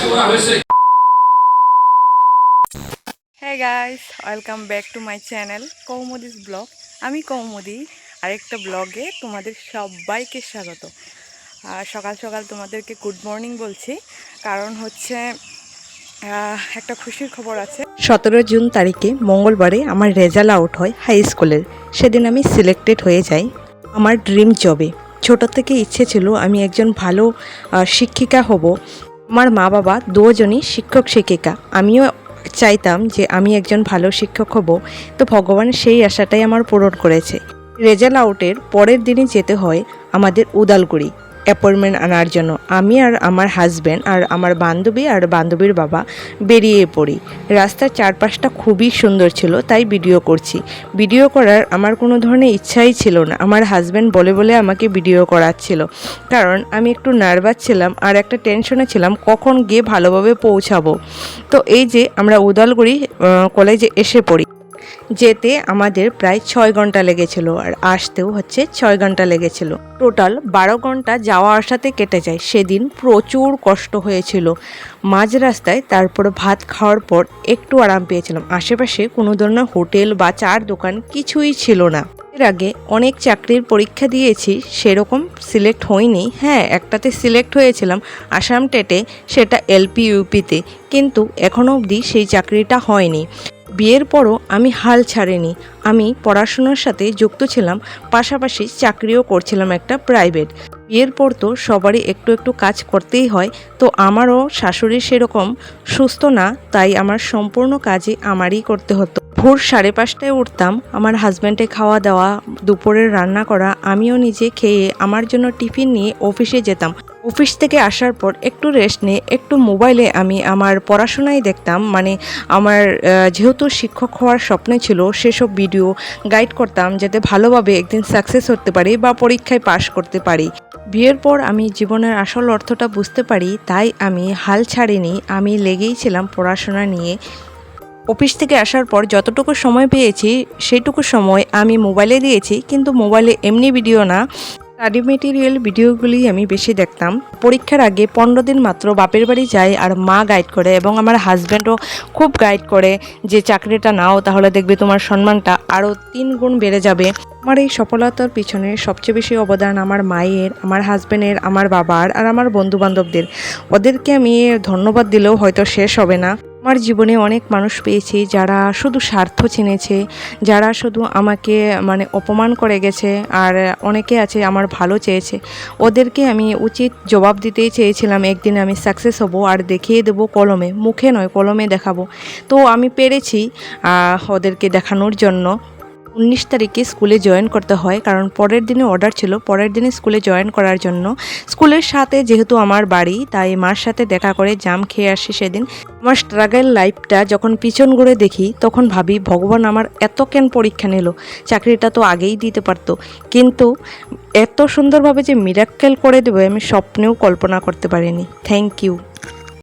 হয়েছে হ্যাঁ guys welcome back to my channel Koumudi's blog আমি কৌমুদি আরেকটা ব্লগে তোমাদের সবাইকে স্বাগত। সকাল সকাল তোমাদেরকে গুড মর্নিং বলছি। কারণ হচ্ছে একটা খুশির খবর আছে। সতেরো জুন তারিখে মঙ্গলবারে আমার রেজাল্ট আউট হয় হাই স্কুলের সেদিন আমি সিলেক্টেড হয়ে যাই আমার ড্রিম জবে ছোট থেকে ইচ্ছে ছিল আমি একজন ভালো শিক্ষিকা হব। আমার মা বাবা দুজনই শিক্ষক, শিক্ষিকা। আমিও চাইতাম যে আমি একজন ভালো শিক্ষক হব। তো ভগবান সেই আশাটাই আমার পূরণ করেছে। রেজাল্ট আউটের পরের দিনই যেতে হয় আমাদের উদালগুড়ি। অ্যাপয়েন্টমেন্ট আনার জন্য। আমি আর আমার হাজব্যান্ড আর আমার বান্ধবী আর বান্ধবীর বাবা বেরিয়ে পড়ি। রাস্তার চারপাশটা খুবই সুন্দর ছিল, তাই ভিডিও করছি। ভিডিও করার আমার কোনো ধরনের ইচ্ছাই ছিল না। আমার হাজব্যান্ড বলে বলে আমাকে ভিডিও করাচ্ছিল। কারণ আমি একটু নার্ভাস ছিলাম আর একটা টেনশনে ছিলাম, কখন গিয়ে ভালোভাবে পৌঁছাবো। তো এই যে আমরা উদালগুড়ি কলেজে এসে পড়ি। যেতে আমাদের প্রায় ছয় ঘণ্টা লেগেছিল আর আসতেও হচ্ছে ছয় ঘণ্টা লেগেছিল। টোটাল বারো ঘণ্টা যাওয়া আসাতে কেটে যায়। সেদিন প্রচুর কষ্ট হয়েছিল। মাঝ রাস্তায় তারপর ভাত খাওয়ার পর একটু আরাম পেয়েছিলাম। আশেপাশে কোনো ধরনের হোটেল বা চার দোকান কিছুই ছিল না। এর আগে অনেক চাকরির পরীক্ষা দিয়েছি, সেরকম সিলেক্ট হয়নি। হ্যাঁ একটাতে সিলেক্ট হয়েছিলাম আসাম টেটে, সেটা এলপি ইউপিতে কিন্তু এখনও অবধি সেই চাকরিটা হয়নি। বিয়ের পরও আমি হাল ছাড়িনি। আমি পড়াশোনার সাথে যুক্ত ছিলাম, পাশাপাশি চাকরিও করছিলাম একটা প্রাইভেট। বিয়ের পর তো সবারই একটু একটু কাজ করতেই হয়, তো আমারও শাশুড়ি সেরকম সুস্থ না, তাই আমার সম্পূর্ণ কাজই আমারই করতে হতো। ভোর সাড়ে পাঁচটায় উঠতাম, আমার হাজব্যান্ডে খাওয়া দাওয়া দুপুরের রান্না করা, আমিও নিজে খেয়ে আমার জন্য টিফিন নিয়ে অফিসে যেতাম। অফিস থেকে আসার পর একটু রেস্ট নিয়ে, একটু মোবাইলে আমি আমার পড়াশোনাই দেখতাম। মানে আমার যেহেতু শিক্ষক হওয়ার স্বপ্ন ছিল, সেসব ভিডিও গাইড করতাম যাতে ভালোভাবে একদিন সাকসেস হতে পারি বা পরীক্ষায় পাশ করতে পারি। বিয়ের পর আমি জীবনের আসল অর্থটা বুঝতে পারি, তাই আমি হাল ছাড়িনি। আমি লেগেই ছিলাম পড়াশোনা নিয়ে। অফিস থেকে আসার পর যতটুকু সময় পেয়েছি সেইটুকু সময় আমি মোবাইলে দিয়েছি। কিন্তু মোবাইলে এমনি ভিডিও না। স্টাডি মেটেরিয়াল ভিডিওগুলি আমি বেশি দেখতাম। পরীক্ষার আগে পনেরো দিন মাত্র বাপের বাড়ি যাই আর মা গাইড করে এবং আমার হাজব্যান্ডও খুব গাইড করে যে চাকরিটা নাও তাহলে দেখবে তোমার সম্মানটা আরও তিন গুণ বেড়ে যাবে। আমার এই সফলতার পিছনে সবচেয়ে বেশি অবদান আমার মায়ের, আমার হাজব্যান্ডের আমার বাবার আর আমার বন্ধু বান্ধবদের ওদেরকে আমি ধন্যবাদ দিলেও হয়তো শেষ হবে না। আমার জীবনে অনেক মানুষ পেয়েছি যারা শুধু স্বার্থ চিনেছে, যারা শুধু আমাকে মানে অপমান করে গেছে আর অনেকে আছে আমার ভালো চেয়েছে। ওদেরকে আমি উচিত জবাব দিতেই চেয়েছিলাম, একদিন আমি সাকসেস হব আর দেখিয়ে দেব কলমে, মুখে নয়, কলমে দেখাবো। তো আমি পেরেছি ওদেরকে দেখানোর জন্য। উনিশ তারিখে স্কুলে জয়েন করতে হয়, কারণ পরের দিনে অর্ডার ছিল। পরের দিনে স্কুলে জয়েন করার জন্য স্কুলের সাথে যেহেতু আমার বাড়ি, তাই মার সাথে দেখা করে জাম খেয়ে আসি সেদিন। আমার স্ট্রাগল লাইফটা যখন পিছন ঘুরে দেখি, তখন ভাবি, ভগবান আমার এত কেন পরীক্ষা নিল? চাকরিটা তো আগেই দিতে পারতো। কিন্তু এত সুন্দরভাবে যে মিরাক্কেল করে দেবে, আমি স্বপ্নেও কল্পনা করতে পারিনি। Thank you